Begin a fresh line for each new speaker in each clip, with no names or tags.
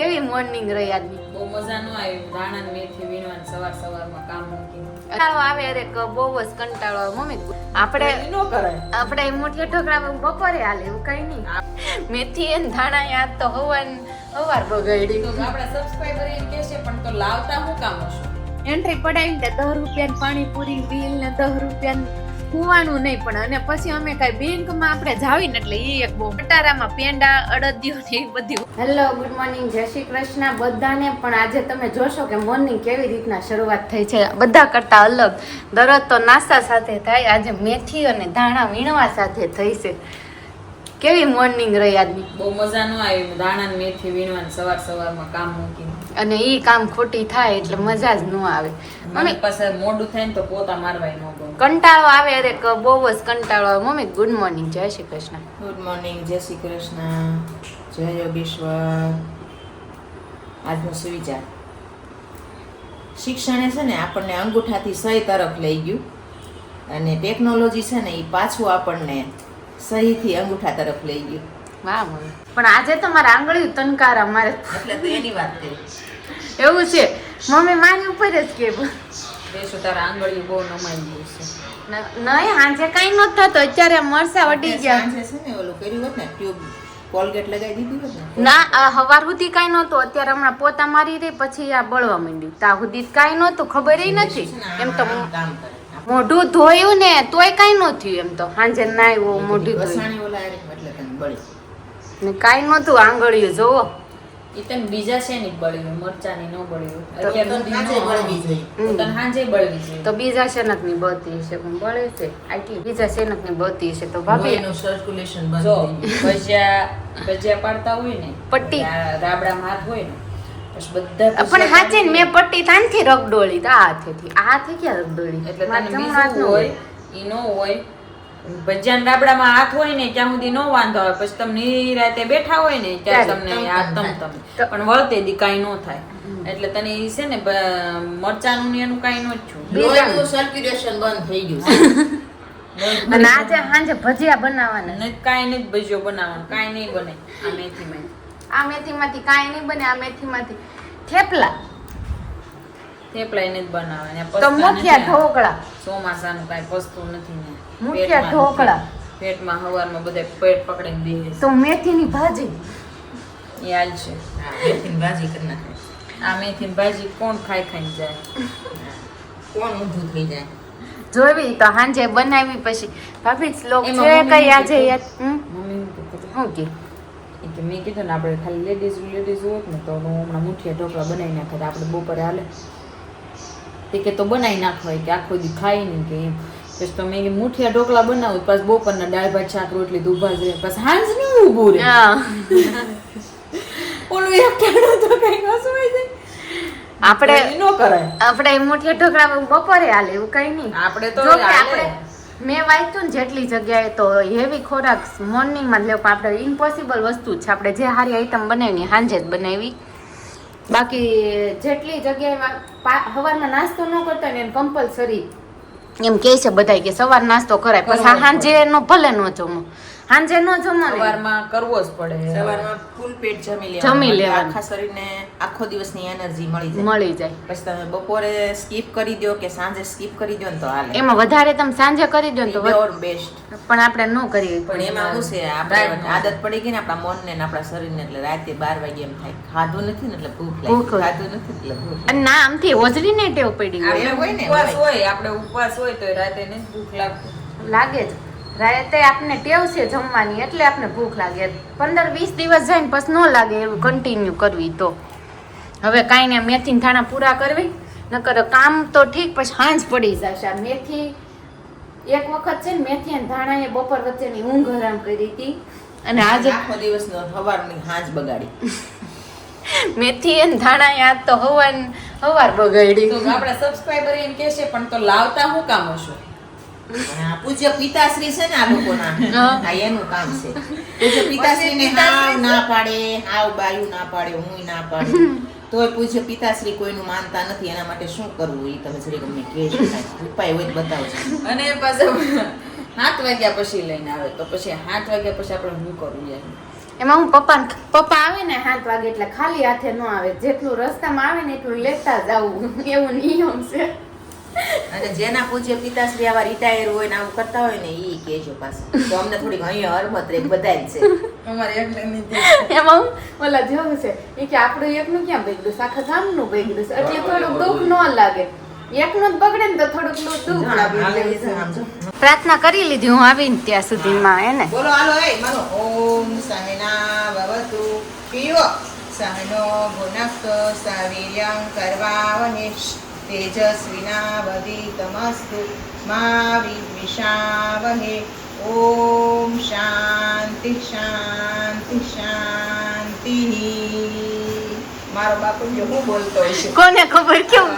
કેવી મોર્નિંગ રહી આજની?
બહુ મજાનું આવ્યું. રાણા ને મેથી વીણવાનું સવાર સવારમાં કામ મૂકીને.
કંટાળો આવે અરે બહુ જ કંટાળો આવે મમ્મી. આપણે
નો કરાય.
આપણે મુઠિયા ઠોકરા બપોરે હાલે એવું કઈ નહીં. મેથી અને ધાણા યાદ તો હવન હવાર બગાડી.
તો આપણા સબસ્ક્રાઇબર એમ કે છે પણ તો લાવતા હું કામ હશો?
એન્ટ્રી પડાવીને દસ રૂપિયા પાણીપુરી બિલ ને દસ રૂપિયા કુવાનું નહીં પણ અને પછી અમે કઈ બેંકમાં આપણે જાવીને એટલે એ એક બહુ કટારામાં પેંડા અડદિયો ને એ બધું. હેલો ગુડ મોર્નિંગ જય શ્રી કૃષ્ણ બધાને. પણ આજે તમે જોશો કે મોર્નિંગ કેવી રીતના શરૂઆત થઈ છે. બધા કરતા અલગ. દરરોજ તો નાસ્તા સાથે થાય આજે મેથી અને ધાણા વીણવા સાથે થઈ છે. કેવી મોર્નિંગ રહી આજની?
બહુ મજા નો આવી. ધાણા ને મેથી વીણવાનું સવાર સવારમાં કામ મૂકીને.
અને એ કામ ખોટી થાય એટલે મજા જ ન આવે. મમ્મી
પાસે મોડું થાય ને તો પોતા મારવાય ન
કંટાળો આવે અરે બહુ જ કંટાળો આવે. મમ્મી ગુડ મોર્નિંગ જય શ્રી કૃષ્ણ.
ગુડ મોર્નિંગ જય શ્રી કૃષ્ણ. જય યોગેશ્વર. આજનો સુવિચાર. શિક્ષણે છે ને આપણને અંગૂઠાથી સહી તરફ લઈ ગયું. અને ટેકનોલોજી છે ને એ પાછું આપણને સહીથી અંગૂઠા તરફ લઈ ગયું.
વાહ પણ આજે તો મારા આંગળીયું તનકાર અમારે
એટલે તો એની વાત કરી.
એવું છે. મમ્મી મારી ઉપર જ કે
દેશો તારા આંગળીઓ બહુ નમાઈ ગયું છે.
નહીં હાંજે કઈ નહોતું થતું અત્યારે મરસા વટી ગયા.
છે ને ઓલું કર્યું હોત ને ટ્યુબ કોલગેટ લગાવી દીધી હોત ના.
હવાર સુધી કાંઈ નહોતું અત્યારે હમણાં પોતા મારી રહી પછી આ બળવા માંડ્યું. તા સુધી કાંઈ નહોતું ખબર નથી. એમ તો
કામ કરે.
મોઢું ધોયું ને તોય કઈ ન થયું એમ તો. સાંજે નાયું મોઢું ધોયું. ને કાંઈ નતું આંગળીયું જોવો.
તને બીજા છે ની બળ્યું મરચાની ન બળ્યું અત્યાર સુધી તને હાંજે બળવી જોઈએ.
તો બીજા શેનકની બળતી છે પણ બળે છે. આટલી બીજા શેનકની બળતી છે. તો ભાભી
એનું સર્ક્યુલેશન બંધ
જો
થઈ ગયું.
ભજીયા ભજીયા પાડતા હોય ને
પટ્ટી.
રાબડા રાબડામાં હાથ હોય ને પછી
પણ હાચે ને મેં પટ્ટી તાનથી રગડોળી તો આ હાથેથી. આ હાથે ક્યાં રગડોળી?
એટલે
મારા જમણા
હોય ઈ નો હોય ભજીયા રાબડામાં હાથ હોય ને ત્યાં સુધી નો વાંધો આવે. પછી તમે નિરાતે બેઠા હોય ને ત્યારે તમને આ તમ તમ પણ વળતે દી કાંઈ નો થાય. એટલે તને ઈ છે ને મરચાનું ને એનું કાંઈ નો જ છું.
સર્ક્યુલેશન બંધ થઈ ગયું
અને આજે સાંજે ભજીયા બનાવવાના
ને કાંઈ નહીં ભજીયો બનાવવાનું. કાંઈ નહીં બને. આ મેથીમાં
આ મેથીમાંથી કાંઈ નહીં બને આ મેથીમાંથી થેપલા.
થેપલા એને જ બનાવવાના
તો મુઠિયા ઢોકળા?
ચોમાસાનું કાંઈ પસ્તું નથી ને.
મુઠિયા ઢોકળા.
પેટમાં હવારમાં બધે પેટ પકડીને બેસે.
તો મેથીની ભાજી?
એ હાલ છે.
મેથીની ભાજી કરી નાખે.
આ મેથીની ભાજી કોણ ખાઈ ખાઈને જાય?
કોણ ઊંધું થઈ જાય?
જોવી તો હાંજે બનાવી પછી. ભાભી શ્લોક છે કઈ આજે. યાદ?
મમ્મી.
શું કે?
કે મેં કીધું ને આપણે ખાલી લેડીઝ લેડીઝ હોત ને તો હું હમણાં મુઠિયા ઢોકળા બનાવી નાખે આપણે બપોરે હાલે. તે કે તો બનાવી નાખવાય કે આખો દી ખાઈ નહીં કે એમ. પછી તો મેં મુઠિયા ઢોકળા બનાવું પછી બપોરના દાળ ભાત શાક રોટલી તો ઊભા જ રહે પછી હાંજ નહીં ઊભું રહે. ઓલું એક ટાણું તો કઈ હસવાય જાય.
આપણે
નો કરાય.
આપણે મુઠિયા ઢોકળા બપોરે હાલે એવું કઈ નહીં.
આપણે તો
આપણે મેં વાંચ્યું ને જેટલી જગ્યાએ તો હેવી ખોરાક મોર્નિંગમાં જ લેવું આપણે ઇમ્પોસિબલ વસ્તુ છે આપણે જે સારી આઈટમ બનાવી સાંજે જ બનાવી. બાકી જેટલી જગ્યાએ સવારમાં નાસ્તો ન કરતો હોય ને એને કમ્પલસરી એમ કહે છે બધાય કે સવાર નાસ્તો કરાય. પછી સાંજે નો ભલે ન જમો. સાંજે ન જમવાનું
સવારમાં કરવો જ પડે.
સવારમાં ફૂલ પેટ જમી લેવાનું.
જમી લેવાનું.
આખા શરીરને આખો દિવસની એનર્જી મળી જાય.
મળી જાય.
પછી તમે બપોરે સ્કીપ કરી દો કે સાંજે સ્કીપ કરી દો ને તો હાલે.
એમાં વધારે તમે સાંજે કરી દો ને તો ઓર
બેસ્ટ
પણ આપણે ન કરીએ.
પણ એમાં શું છે આપણે આદત પડી ગઈ ને આપણા મનને ને આપણા શરીરને એટલે રાતે બાર વાગે એમ થાય. ખાધું નથી ને એટલે ભૂખ લાગી. ખાધું નથી એટલે ભૂખ
અને ના આમથી હોજરી ને ટેવ પડી ગઈ.
આપણે
હોય ને,
ઉપવાસ
હોય.
હોય આપણે ઉપવાસ હોય તો રાતે ને ભૂખ લાગતી.
લાગે જ. રાતે આપને ટેવ છે જમવાની એટલે આપને ભૂખ લાગે. પંદર વીસ દિવસ જાય ને પછી ન લાગે એવું કન્ટિન્યુ કરવી તો. હવે કાંઈ ને મેથી થાણા પૂરા કરવી નકર કામ તો ઠીક પછી હાંજ પડી જશે. આ મેથી એક વખત છે ને મેથી અને ધાણા એ બપોર વચ્ચેની ઊંઘ હરામ કરી હતી. અને આજે
આખો દિવસ સવારની હાંજ બગાડી.
મેથી અને ધાણા યાદ તો હવાન હવાર બગાડી.
તો આપણા સબસ્ક્રાઇબર એમ કહેશે પણ તો લાવતા હું કામ હશો?
પૂજ્ય પિતાશ્રી છે ને આ લોકોના. આ એનું કામ છે. પૂજ્ય પિતાશ્રીને હાવ ના પાડે હાવ બાયું ના પાડે હું ના પાડે. તોય પૂજ્ય પિતાશ્રી કોઈનું માનતા નથી એના માટે શું કરવું એ તમે જરી ગમે કહેજો ઉપાય હોય તો બતાવજો.
અને પાછા સાત વાગ્યા પછી લઈને આવે તો પછી સાત વાગ્યા પછી આપણે શું કરવું યાર?
એમાં હું પપ્પા પપ્પા આવે ને સાત વાગે એટલે ખાલી હાથે ન આવે. જેટલું રસ્તામાં આવે ને એટલું લેતા જવું એવું નિયમ છે.
અને જેના પૂજ્ય પિતાશ્રી આવા રિટાયર હોય ને આવું કરતા હોય ને ઈ કેજો પાછું. તો અમને થોડીક અહીંયા હરમત રે બધા જ છે. અમારે એટલે
એમાં ઓલા જેવું છે એ કે આપણું એકનું ક્યાં બગડ્યું છે? આખા ગામનું બગડ્યું છે. એટલે થોડુંક દુઃખ ન લાગે. એકનું જ બગડે ને તો થોડુંક દુઃખ લાગે. પ્રાર્થના કરી લીધી હું આવીને ત્યાં સુધીમાં એને
બોલો હાલો એ મારો ઓમ સહના ભવતુ પીવો. સહનો ભુનક્ત સવીર્યં કરવાવહે તેજસ્વિનાવધિતમસ્તુ मा विद्विषावहे। ॐ શાંતિ શાંતિ શાંતિ મારો બાપુ જો હું બોલતો હશે
કોને ખબર કેવું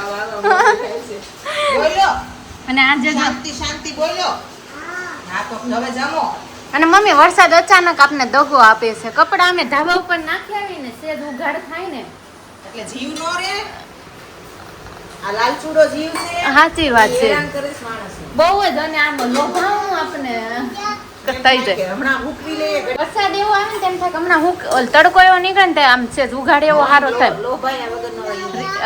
બોલો.
અને આજે
શાંતિ શાંતિ બોલો. હા તો હવે જમો.
અને મમ્મી વરસાદ અચાનક આપને દગો આપે છે. કપડા અમે ધાબા ઉપર નાખી આવીને સેજ ઉઘાડ થાય ને.
એટલે જીવ નો રે. આ લાલચૂડો જીવ છે.
સાચી વાત છે. બહુ જ અને આમ લોભાવું આપને. થઈ જાય.
હમણાં હુકવી લે
વરસાદ એવો આવે ને તેમ થાય હમણાં હું તડકો એવો નીકળે ને આમ છે ઉઘાડ એવો સારો થાય.
લોભાયા વગરનો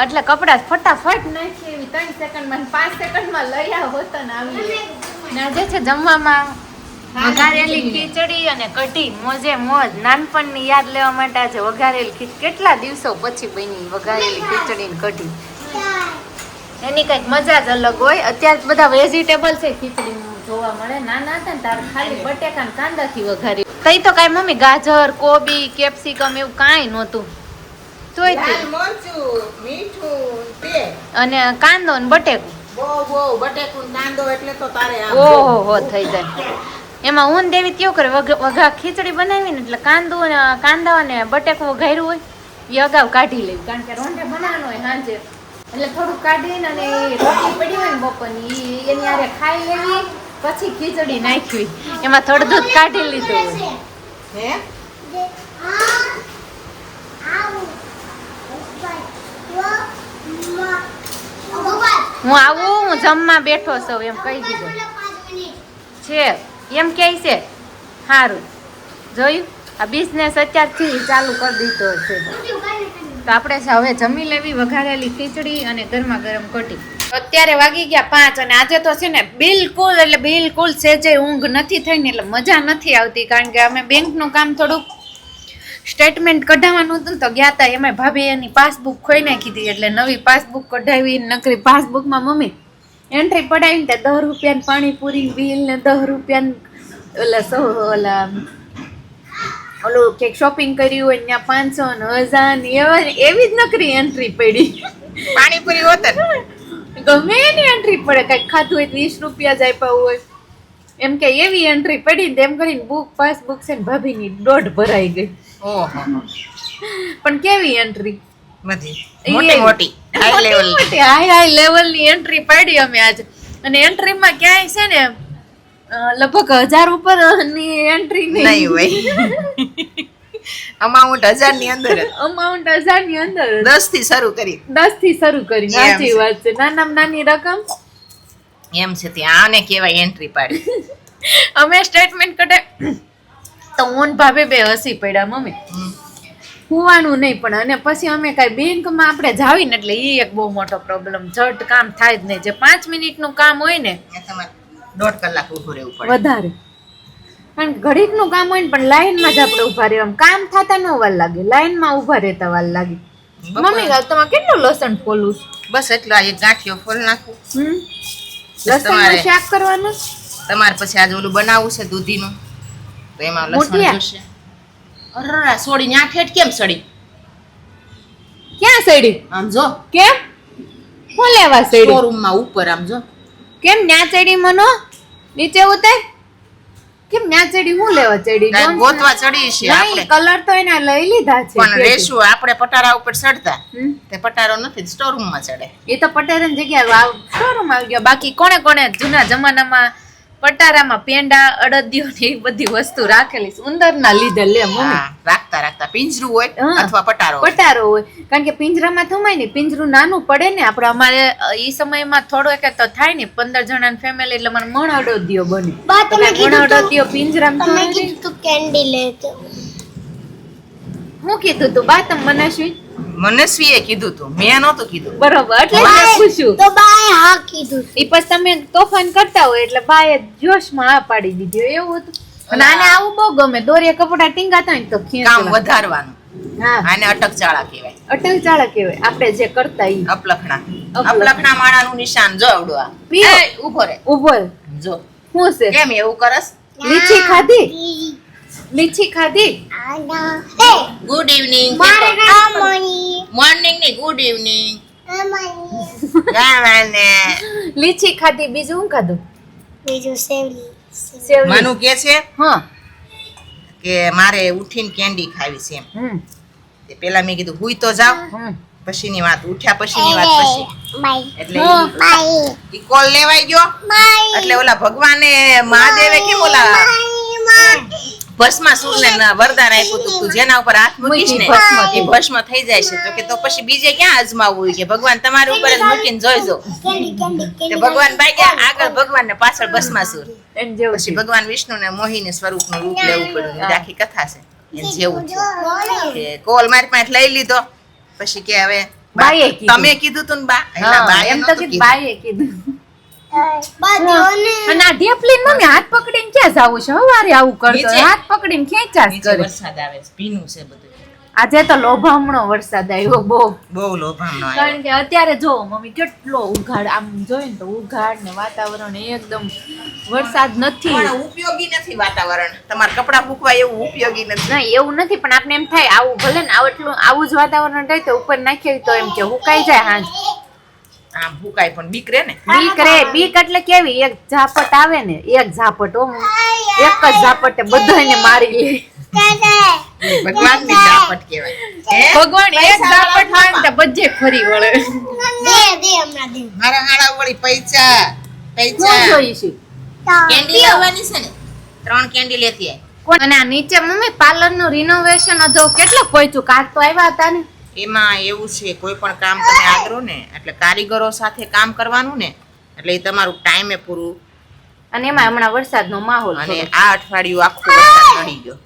એટલે કપડા ફટાફટ નાખી એવી ત્રણ સેકન્ડમાં પાંચ સેકન્ડમાં લઈ આવો તો ને આવી ને આજે છે જમવામાં વઘારેલી ખીચડી અને કઢી મોજે મોજ. નાનપણની યાદ લેવા માટે આજે વઘારેલી કેટલા દિવસો પછી બની વઘારેલી ખીચડી ને કઢી? એની કંઈક મજા જ અલગ હોય. અત્યારે બધા વેજીટેબલ છે ખીચડી જોવા મળે. નાના હતા ને તારે ખાલી બટેકા ને કાંદાથી વઘારી તઈ તો કાંઈ મમ્મી ગાજર કોબી કેપ્સિકમ એવું કાંઈ નહોતું. તોય તે.
લાલ મરચું મીઠું તે.
અને કાંદો ને બટેકું.
બટેકું કાંદો એટલે તો તારે
ઓહો હો થઈ જાય. એમાં ઊન દેવી કેવું કરે? વઘા ખીચડી બનાવીને એટલે કાંદો ને કાંદા અને બટેકું વઘાર્યું હોય એ અગાઉ કાઢી લેવું કારણ કે રોંઢે બનાવવાનું હોય સાંજે એટલે થોડુંક કાઢીને અને રોટલી પડી હોય ને બપોરની એની આરે ખાઈ લેવી પછી ખીચડી નાખવી. એમાં થોડું દૂધ કાઢી લીધું
હે?
હું આવું હું જમવા બેઠો છું એમ કહી દીધું. છે એમ કહે છે સારું જોયું? આ બિઝનેસ અત્યારથી ચાલુ કરી દીધો છે. તો આપણે હવે જમી લેવી, વઘારેલી ખીચડી અને ગરમા ગરમ કઢી. અત્યારે વાગી ગયા પાંચ અને આજે તો છે ને બિલકુલ એટલે બિલકુલ સેજે ઊંઘ નથી થઈ ને એટલે મજા નથી આવતી, કારણ કે અમે બેંકનું કામ થોડુંક સ્ટેટમેન્ટ કઢાવવાનું હતું તો ગયા હતા એમાં ભાભી એની પાસબુક ખોઈ નાખી એટલે નવી પાસબુક કઢાવી નકરી પાસબુકમાં મમ્મી એન્ટ્રી પડાવીને તે દસ રૂપિયાની પાણીપુરી બિલ ને દસ રૂપિયાની ઓલા સૌ ઓલા ઓલું કે શોપિંગ કર્યું હોય ત્યાં પાંચસો ને હજાર ને એવા એવી જ નકરી એન્ટ્રી પડી.
પાણીપુરી હોતર
ગમે એની એન્ટ્રી પડે કંઈક ખાધું હોય વીસ રૂપિયા જ આપ્યા હોય. એમ કે એવી એન્ટ્રી પડી ને તેમ કરીને બુક પાસબુક છે ને ભાભીની દોઢ ભરાઈ ગઈ. પણ કેવી એન્ટ્રી
મોટી મોટી હાઈ લેવલ
હાઈ હાઈ લેવલની એન્ટ્રી પાડી અમે આજે. અને એન્ટ્રીમાં ક્યાંય છે ને લગભગ હજાર ઉપરની. એન્ટ્રી
નહીં હોય. અમાઉન્ટ હજારની અંદર
અમાઉન્ટ હજારની અંદર
દસથી શરૂ કરી.
દસથી શરૂ કરી. સાચી વાત છે. નાના નાની રકમ.
એમ છે ત્યાં આને કહેવાય એન્ટ્રી પાડી
અમે સ્ટેટમેન્ટ કઢે તો ઓન ભાભે બે હસી પડ્યા મમ્મી. હોવાનું નહીં પણ અને પછી અમે કાંઈ બેંકમાં આપણે જાવી ને એટલે એ એક બહુ મોટો પ્રોબ્લેમ ઝટ કામ થાય જ નહીં. જે પાંચ મિનિટનું કામ હોય ને
તમારે દોઢ કલાક ઊભું રહેવું પડે.
વધારે. કારણ ઘડીકનું કામ હોય ને પણ લાઈનમાં જ આપણે ઊભા રહેવા કામ થતા ન વાર લાગે. લાઈનમાં ઊભા રહેતા વાર લાગે. મમ્મી તમારે કેટલું લસણ ફોલું
બસ એટલું આ એક ગાંઠિયો ફોલ નાખું. તમારે-
શાક કરવાનું?
તમારે પછી આજે ઓલું બનાવવું છે દૂધીનું. તો એમાં લસણ જોશે. અરરા સોડી ન્યા ઠેઠ કેમ સડી?
ક્યાં સડી?
આમ જો.
કેમ? હું લેવા સડી?
શોરૂમમાં ઉપર આમ જો.
કેમ ન્યા ચડી મનો? નીચે ઉતર. કેમ ન્યા ચડી? હું લેવા ચડી?
ગોતવા ચડી છે આપણે.
કલર તો એના લઈ લીધા છે
પણ રેશું આપણે પટારા ઉપર ચડતા. તે પટારો નથી સ્ટોર રૂમમાં ચડે.
એ તો પટારાની જગ્યાએ શોરૂમ આવી ગયો. બાકી કોણે કોણે જૂના જમાનામાં પટારામાં પેંડા અડદિયો ને એ બધી વસ્તુ રાખેલી છે. ઉંદરના લીધે લે મમ્મી.
રાખતા રાખતા. પિંજરું હોય. અથવા પટારો
પટારો હોય. કારણ કે પિંજરામાં થમાય ને પિંજરું નાનું પડે ને આપણે અમારે એ સમયમાં થોડો એક તો થાય ને પંદર જણાની ફેમિલી એટલે મને મણ અડદિયો બને. મણ અડદિયો પિંજરામાં
તમે કીધું કેન્ડી લેતો
હું કીધું તું બા તમે મનસ્વી
મનસ્વીએ કીધું તું. મેં નહોતું કીધું.
બરોબર એટલે જ મેં પૂછ્યું.
તો બાએ હા કીધું
ઈ પછી તમે તોફાન કરતા હોય એટલે બાએ જોશમાં આ પાડી દીધી એવું હતું. નાને આવું બહુ ગમે. દોરીએ કપડા ટીંગાતા હોય ને તો
કામ વધારવાનું.
હા.
આને અટક ચાળા કહેવાય.
અટક ચાળા કહેવાય. આપણે જે કરતા ઈ.
અપલખણા.
અપલખણા.
માણાનું નિશાન. જો આવડું આ. ઊભો રે.
ઊભો
જો.
શું છે?
કેમ એવું કરસ?
લીચી ખાધી? લીચી ખાધી?
ગુડ ઇવનિંગ મોર્નિંગની ગુડ ઇવનિંગ
લીચી ખાધી બીજું શું ખાધું?
બીજું સેવલી.
સેવલી.
મનુ કે છે?
હા.
કે મારે ઉઠીને કેન્ડી ખાવી છે એમ.
હમ.
તે પેલા મેં કીધું હુઈ તો જાવ
હમ.
પછીની વાત ઉઠ્યા પછીની વાત પછી.
બાય.
એટલે ઈ- કોલ લેવાઈ ગયો? એટલે ઓલા ભગવાને મહાદેવે કેમ ઓલા ભસ્માસુરને ન વરદાન આપ્યું હતું તું જેના ઉપર હાથ મૂકીશ ને
ભસ્મ
એ ભસ્મ થઈ જાય છે. તો કે તો પછી બીજે ક્યાં અજમાવવું કે ભગવાન તમારા ઉપર જ મૂકીને જોઈજો તે ભગવાન ભાગ્યા આગળ ભગવાન ને પાછળ ભસ્માસુર.
સુર
પછી ભગવાન વિષ્ણુ ને મોહિની સ્વરૂપનું રૂપ લેવું પડ્યું. આખી કથા છે. જેવું છે. કોલ મારી પાસે લઈ લીધો. પછી કે હવે. તમે કીધું તું ને બા.
એમ તો કીધું. અને આ ઢેપલીન મમ્મી હાથ પકડીને ક્યાં જાવું છે હવારે આવું કરતો હાથ પકડીને ખેંચાસ કરે
વરસાદ આવે છે ભીનું છે બધું.
આજે તો લોભામણો વરસાદ આવ્યો બહુ.
બહુ લોભામણો આવ્યો.
કારણ કે અત્યારે જો મમ્મી કેટલો ઉઘાડ આમ જોઈએ ને તો ઉઘાડ ને વાતાવરણ એકદમ વરસાદ નથી.
પણ ઉપયોગી નથી વાતાવરણ. તમારા કપડા ફૂકવા એવું ઉપયોગી નથી.
ના એવું નથી પણ આપણે એમ થાય આવું ભલે ને આટલું આવું જ વાતાવરણ થાય તો ઉપર નાખીએ તો એમ કે હુકાઈ જાય હાંજ.
આમ ફૂકાય પણ બીક રે ને.
બીક રે બીક એટલે કેવી? એક ઝાપટ આવે ને એક ઝાપટ ઓમ એક જ ઝાપટે બધાને મારી લે.
ભગવાનની દાપટ કહેવાય.
ભગવાન એક ઝાપટ મારે ને તો બધે ફરી વળે.
દે દે હમણાં દે.
મારા હાડા વળી પૈસા. પૈસા કેન્ડી લાવવાની છે ને? ત્રણ કેન્ડી લેતી આય.
અને આ નીચે મમ્મી પાર્લરનું રિનોવેશન હતો કેટલો પહોંચ્યું કાઢતો આવ્યા હતા ને.
એમાં એવું છે કોઈ પણ કામ તમે આદરો ને એટલે કારીગરો સાથે કામ કરવાનું ને એટલે એ તમારું ટાઈમે પૂરું.
અને એમાં હમણાં વરસાદનો માહોલ
અને આ અઠવાડિયું આખું વરસાદ નડી ગયો.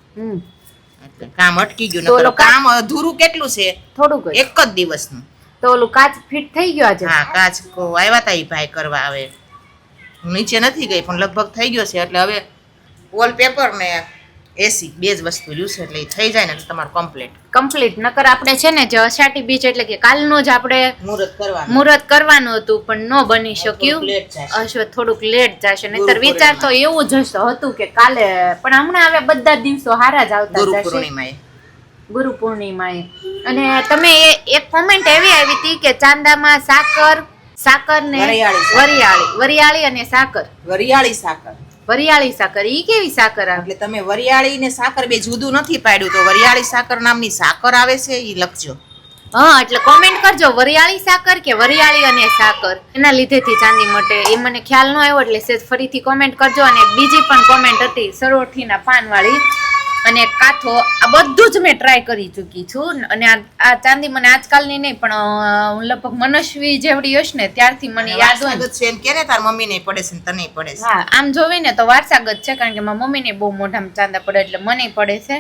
એટલે કામ અટકી ગયું
તો કા-
કામ અધૂરું કેટલું છે?
થોડુંક
એક જ દિવસનું.
તો ઓલું કાચ ફિટ થઈ ગયો આજે?
હા કાચ આવ્યા તા એ ભાઈ કરવા આવે નીચે નથી ગઈ પણ લગભગ થઈ ગયો છે એટલે હવે વોલપેપર ને એસી બે જ વસ્તુ રહ્યું છે એટલે થઈ જાય ને તમારું કમ્પ્લીટ
કમ્પ્લીટ નકર આપણે છે ને જે અષાઢી બીજ એટલે કે કાલનો જ આપણે
મુહૂર્ત કરવાનું.
મુહૂર્ત કરવાનું હતું પણ ન બની શક્યું. અશ્વ થોડુંક લેટ જશે. નહીતર વિચાર તો એવું જ હતું કે કાલે પણ હમણાં હવે બધા દિવસો હારા જ આવતા
ગુરુ પૂર્ણિમાએ.
ગુરુ પૂર્ણિમાએ. અને તમે એક કોમેન્ટ એવી આવી હતી કે ચાંદામાં સાકર સાકર ને
વરિયાળી
વરિયાળી અને સાકર.
વરિયાળી સાકર.
વરિયાળી સાકર ઈ કેવી સાકર આવે?
એટલે તમે વરિયાળી ને સાકર બે જુદું નથી પાડ્યું તો વરિયાળી સાકર નામની સાકર આવે છે ઈ લખજો.
હા એટલે કોમેન્ટ કરજો વરિયાળી સાકર કે વરિયાળી અને સાકર? એના લીધેથી ચાંદી મટે એ મને ખ્યાલ ન આવ્યો એટલે સેજ ફરીથી કોમેન્ટ કરજો અને બીજી પણ કોમેન્ટ હતી સરોઠીના પાનવાળી. અને કાથો આ બધું જ મેં ટ્રાય કરી ચૂકી છું. અને આ ચાંદી મને આજકાલની નહીં પણ હું લગભગ મનસ્વી જેવડી હશ ને ત્યારથી મને યાદ હોય
છે એમ કે ને તાર મમ્મી નહીં પડે છે તને પડે છે.
હા આમ જોવે ને તો વારસાગત છે કારણ કે મારા મમ્મીને બહુ મોઢામાં ચાંદા પડે એટલે મને પડે છે.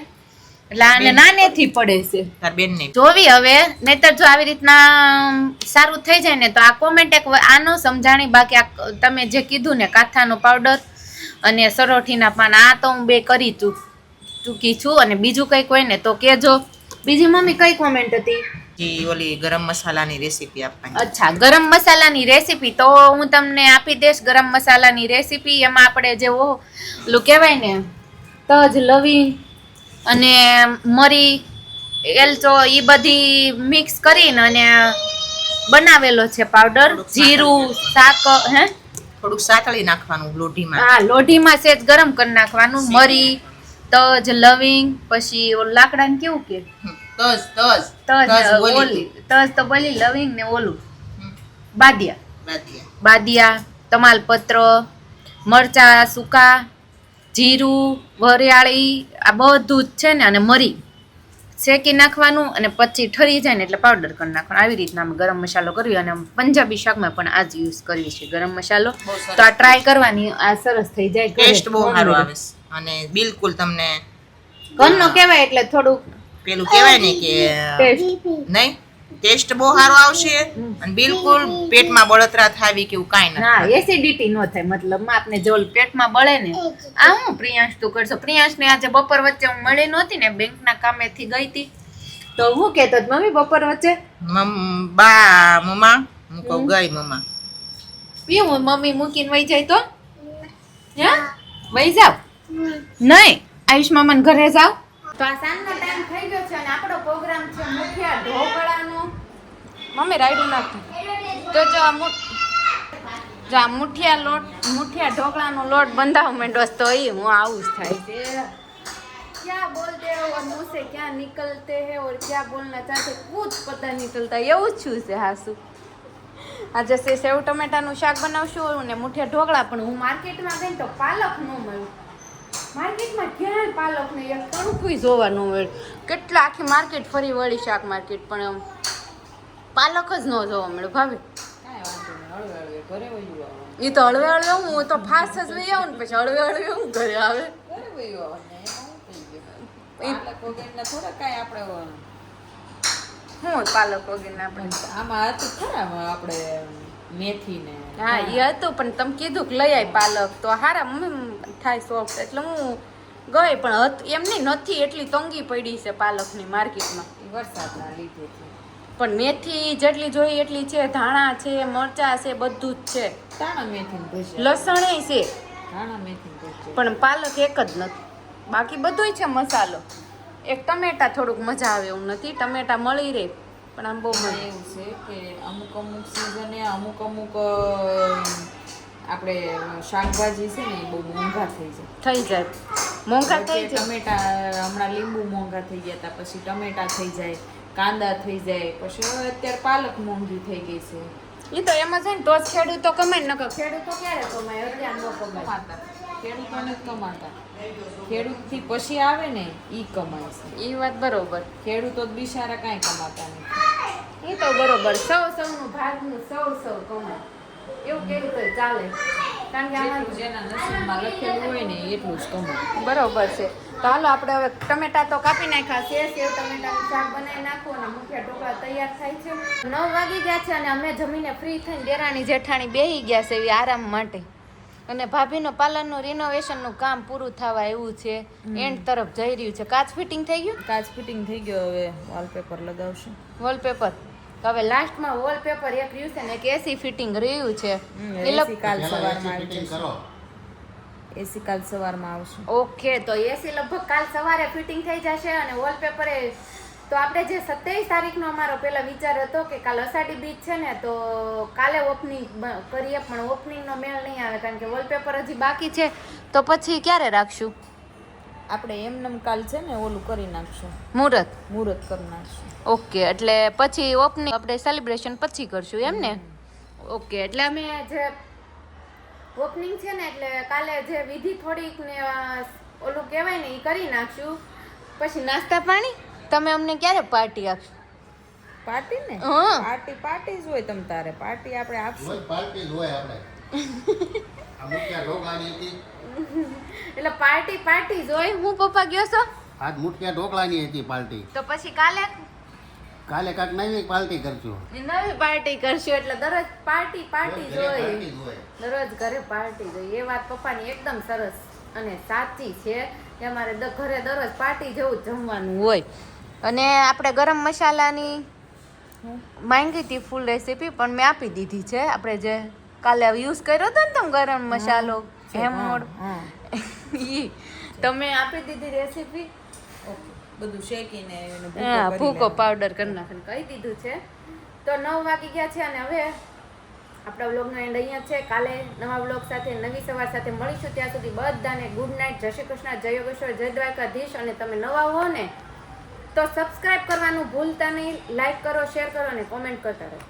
એટલે આને નાનેથી પડે છે.
તાર બેન ને
જોવી હવે નહીતર જો આવી રીતના સારું થઈ જાય ને તો આ કોમેન્ટ એક આનો સમજાણી બાકી આ તમે જે કીધું ને કાથાનો પાવડર અને સરોઠીના પાન આ તો હું બે કરી ચૂક ચૂકી છું અને બીજું કંઈક હોય ને તો કેજો બીજી મમ્મી કઈ કોમેન્ટ હતી?
ઓલી ગરમ મસાલાની રેસીપી આપવાની.
અચ્છા ગરમ મસાલાની રેસીપી તો હું તમને આપી દઈશ. ગરમ મસાલાની રેસીપી એમાં આપણે જે ઓલું કહેવાય ને તજ લવિંગ અને મરી એલચો એ બધી મિક્સ કરીને અને બનાવેલો છે પાવડર જીરું શાક હે?
થોડુંક સાતળી નાખવાનું લોઢીમાં.
હા લોઢીમાં સેજ ગરમ કરી નાખવાનું. મરી તજ લવિંગ પછી ઓલું લાકડાને કેવું કે?
તજ તજ.
તજ ઓલી તજ તો બોલી લવિંગ ને ઓલું. બાદિયા.
બાદિયા.
બાદિયા તમાલપત્ર મરચા સૂકા જીરું વરિયાળી આ બધું જ છે ને અને મરી. શેકી નાખવાનું અને પછી ઠરી જાય ને એટલે પાવડર કરી નાખવાનો. આવી રીતના અમે ગરમ મસાલો કર્યો અને પંજાબી શાકમાં પણ આ જ યુઝ કરીએ છે ગરમ મસાલો. તો આ ટ્રાય કરવાની આ સરસ થઈ જાય.
ટેસ્ટ બહુ સારો આવે છે. અને બિલકુલ તમને
ઘરનો કહેવાય એટલે થોડુંક
પેલું કહેવાય ને કે નહીં ટેસ્ટ બહુ સારો આવશે અને બિલકુલ પેટમાં બળતરા થાવી કે એવું કાંઈ નથી.
ના એસિડિટી નો થાય મતલબ આપને જો પેટમાં બળે ને આ હું પ્રિયાંશ તું કરશો? પ્રિયાંશને આજે બપોર વચ્ચે હું મળી નહોતી ને બેંકના કામેથી ગઈ હતી તો હું કહેતો હતો, મમ્મી બપોર વચ્ચે?
બા મમ્મા હું કહું ગઈ મમ્મા.
પીવું મમ્મી મૂકીને વહી જાય તો? હે? વહી જાવ? નહીં. આયુષ્મા મને ઘરે જાવ તો આ સાંજનો ટાઈમ થઈ ગયો છે અને આપણો પ્રોગ્રામ છે મુખ્ય ઢોકળાનો. મમ્મી, રાયડું નાખું. તો જો આ જો આ મુઠિયા લોટ, મુઠિયા ઢોકળાનો લોટ બંધાવ મેંડોસ તો એ હું આવું જ થાય છે. ક્યાં બોલતે હો ક્યાં નીકળતે હે ઓર ક્યાં બોલના ચાહતે કુછ પતા નીકળતા, એવું જ છું છે હાસુ. આજે સેવ ટમેટાનું શાક બનાવશું ને મુઠિયા ઢોકળા, પણ હું માર્કેટમાં ગઈ તો પાલક ન મળ્યું માર્કેટમાં ક્યાં પાલક નહીં એક તણખું જોવા ન મળ્યું કેટલા આખી માર્કેટ ફરી વળી શાક માર્કેટ પણ એમ પાલક જ ન જોવા મળે ભાભી એ તો હળવે હળવે હું તો ફાસ્ટ જ લઈ આવું ને પછી હળવે હળવે હું ઘરે આવે. હું પાલક વગેરે આપણે?
આમાં હતું ખરા આપણે મેથી ને
હા એ હતું પણ તમે કીધું કે લઈ આવી પાલક. તો હારા મમ્મી થાય સોફ્ટ એટલે હું ગઈ પણ હત એમ નહીં નથી એટલી તંગી પડી છે પાલકની માર્કેટમાં.
વરસાદના લીધે
પણ મેથી જેટલી જોઈએ એટલી છે ધાણા છે મરચા છે બધું જ છે. લસણ છે. પણ પાલક એક જ નથી. બાકી બધુંય છે મસાલો. એક ટમેટા થોડુંક મજા આવે એવું નથી. ટમેટા મળી રહે પણ આમ બહુ
એવું છે કે અમુક અમુક સિઝને અમુક અમુક આપણે શાકભાજી છે ને એ બહુ મોંઘા થઈ જાય.
થઈ જાય. મોંઘા થઈ જાય.
ટમેટા હમણાં લીંબુ મોંઘા થઈ ગયા હતા પછી ટમેટા થઈ જાય કાંદા થઈ જાય પછી હવે અત્યારે પાલક મોંઘી થઈ ગઈ છે.
એ તો એમાં છે ને તો જ ખેડૂતો કમાય નકર ખેડૂતો ક્યારે કમાય? અત્યારે ન
કમાતા. ખેડૂતોને જ કમાતા. ખેડૂતથી પછી આવે ને ઈ કમાય છે.
એ વાત બરોબર.
ખેડૂતો બિચારા કાંઈ કમાતા નથી.
એ તો બરોબર. સૌ સૌનું ભાગનું સૌ સૌ કમાય. એવું કેવું તો ચાલે? કારણ કે આમાં
જેના નસીબમાં લખેલું હોય ને એટલું જ કમાય.
બરોબર છે. તો હાલો આપણે હવે ટમેટા તો કાપી નાખ્યા છે સેવ ટમેટાનું શાક બનાવી નાખો અને મુઠિયા ઢોકળા તૈયાર થાય છે. નવ વાગી ગયા છે અને અમે જમીને ફ્રી થઈને દેરાણી જેઠાણી બેહી ગયા છે એવી આરામ માટે. અને ભાભીનો પાર્લરનું રિનોવેશનનું કામ પૂરું થવા એવું છે. એન્ડ તરફ જઈ રહ્યું છે. કાચ ફિટિંગ થઈ ગયું?
કાચ ફિટિંગ થઈ ગયો હવે વોલપેપર લગાવશું.
વોલપેપર તો હવે લાસ્ટમાં વોલપેપર એક રહ્યું છે ને એક એસી ફિટિંગ રહ્યું છે. એ લોકો
એસી કાલ સવારમાં એસી કાલ સવારમાં આવશે.
ઓકે તો એસી લગભગ કાલ સવારે ફિટિંગ થઈ જશે અને વોલપેપર એ તો આપણે જે સત્યાવીસ તારીખનો અમારો પહેલાં વિચાર હતો કે કાલ અષાઢી બીચ છે ને તો કાલે ઓપનિંગ કરીએ પણ ઓપનિંગનો મેળ નહીં આવે કારણ કે વોલપેપર હજી બાકી છે. તો પછી ક્યારે રાખશું?
આપણે એમનેમ કાલ છે ને ઓલું કરી નાખશું.
મુહૂર્ત.
મુહૂર્ત કરી નાખશું.
ઓકે એટલે પછી ઓપનિંગ આપણે સેલિબ્રેશન પછી કરશું એમ ને? ઓકે એટલે અમે જે ઓપનિંગ છે ને એટલે કાલે જે વિધિ થોડીક ને ઓલું કહેવાય ને એ કરી નાખશું. પછી નાસ્તા પાણી? તમે અમને ક્યારે પાર્ટી આપશો?
પાર્ટી ને? પાર્ટી પાર્ટી જ હોય તમ તારે. પાર્ટી આપણે આપશું.
પાર્ટી જ હોય આપણે. આ મુઠિયા ઢોકળાની હતી.
એટલે પાર્ટી પાર્ટી જ હોય. હું પપ્પા ગયો છો?
આજ મુઠિયા ઢોકળાની હતી પાર્ટી.
તો પછી કાલે?
કાલે કાક નવી પાર્ટી કરશું.
નવી પાર્ટી કરશું એટલે દરરોજ પાર્ટી પાર્ટી જ
ઘરે
હોય
પાર્ટી જ હોય
દરરોજ ઘરે પાર્ટી જોઈએ. એ વાત પપ્પાની એકદમ સરસ અને સાચી છે કે અમારે દ- ઘરે દરરોજ પાર્ટી જેવું જમવાનું હોય. અને આપણે ગરમ મસાલાની માંગી હતી ફૂલ રેસીપી પણ મેં આપી દીધી છે. આપણે જે કાલે યુઝ કર્યો હતો ને તમે ગરમ મસાલો હેમોડ ઈ તમે આપી દીધી રેસીપી
બધું શેકીને ભૂકો
હા ભૂકો પાવડર કરી નાખીને કહી દીધું છે. તો નવ વાગી ગયા છે અને હવે આપણા વ્લોગનો એન્ડ અહીંયા છે. કાલે નવા વ્લોગ સાથે નવી સવાર સાથે મળીશું. ત્યાં સુધી બધાને ગુડ નાઇટ જય શ્રી કૃષ્ણ જય યોગેશ્વર જય દ્વારકાધીશ. અને તમે નવા હો ને તો સબસ્ક્રાઇબ કરવાનું ભૂલતા નહીં. લાઈક કરો શેર કરો અને કોમેન્ટ કરતા રહો.